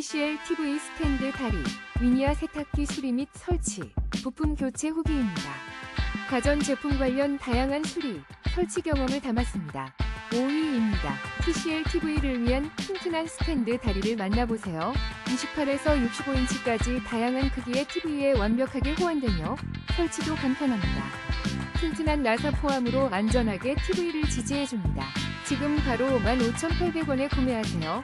TCL TV 스탠드 다리, 위니아 세탁기 수리 및 설치, 부품 교체 후기입니다. 가전 제품 관련 다양한 수리, 설치 경험을 담았습니다. 5위입니다. TCL TV를 위한 튼튼한 스탠드 다리를 만나보세요. 28에서 65인치까지 다양한 크기의 TV에 완벽하게 호환되며 설치도 간편합니다. 튼튼한 나사 포함으로 안전하게 TV를 지지해줍니다. 지금 바로 15,800원에 구매하세요.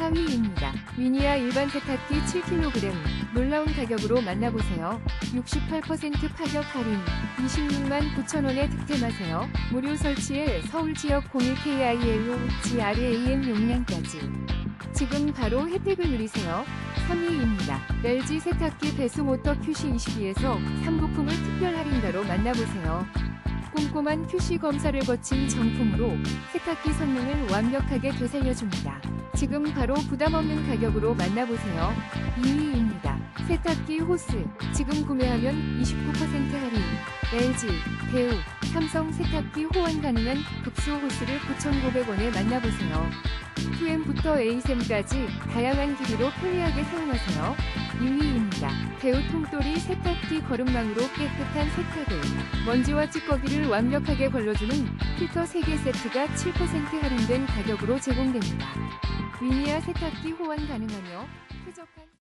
4위입니다. 위니아 일반 세탁기 7kg 놀라운 가격으로 만나보세요. 68% 파격 할인 26만 9천원에 득템하세요. 무료 설치에 서울 지역 01KILO GRAM 용량까지 지금 바로 혜택을 누리세요. 3위입니다. LG 세탁기 배수모터 QC22에서 3부품을 특별 할인가로 만나보세요. 꼼꼼한 QC 검사를 거친 정품으로 세탁기 성능을 완벽하게 되살려줍니다. 지금 바로 부담 없는 가격으로 만나보세요. 2위입니다. 세탁기 호스. 지금 구매하면 29% 할인. LG, 대우, 삼성 세탁기 호환 가능한 급수 호스를 9,900원에 만나보세요. 2M부터 ASM까지 다양한 길이로 편리하게 사용하세요. 1위입니다. 대우 통돌이 세탁기 거름망으로 깨끗한 세탁을 먼지와 찌꺼기를 완벽하게 걸러주는 필터 3개 세트가 7% 할인된 가격으로 제공됩니다. 위니아 세탁기 호환 가능하며 쾌적한